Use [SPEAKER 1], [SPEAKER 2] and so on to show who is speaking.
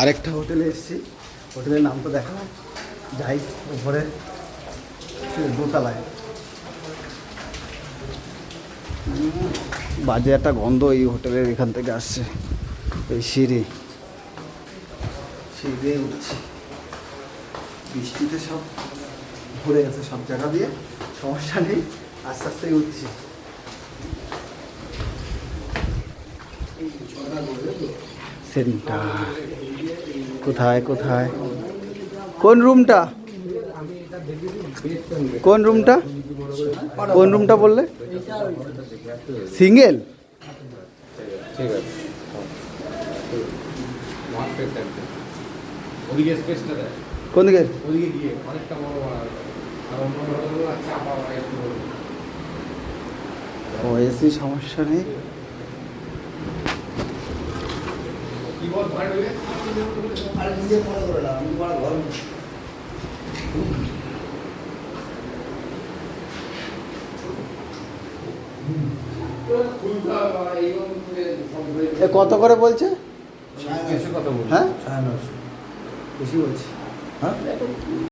[SPEAKER 1] আরেকটা হোটেলে এসেছি। হোটেলের নাম তো দেখা যাই, উপরে দোতলায়। বাজে একটা গন্ধ এই হোটেলের এখান থেকে আসছে। এই সিঁড়ি। সিঁড়ি উঠছি। বৃষ্টিতে সব ভরে গেছে সব জায়গা দিয়ে। সমস্যা নেই। আস্তে আস্তে উঠছি। সেন্টার কোথায় কোথায়? কোন রুমটা? কোন রুমটা? কোন রুমটা বললে? সিঙ্গেল? কোন দিকে। ও এসি সমস্যা নেই? আর নিজে মনে করে না আমি তোমার ঘর কত করে
[SPEAKER 2] বলছে?
[SPEAKER 1] হ্যাঁ?
[SPEAKER 3] সাড়ে নশো
[SPEAKER 1] বেশি বলছি।
[SPEAKER 3] হ্যাঁ?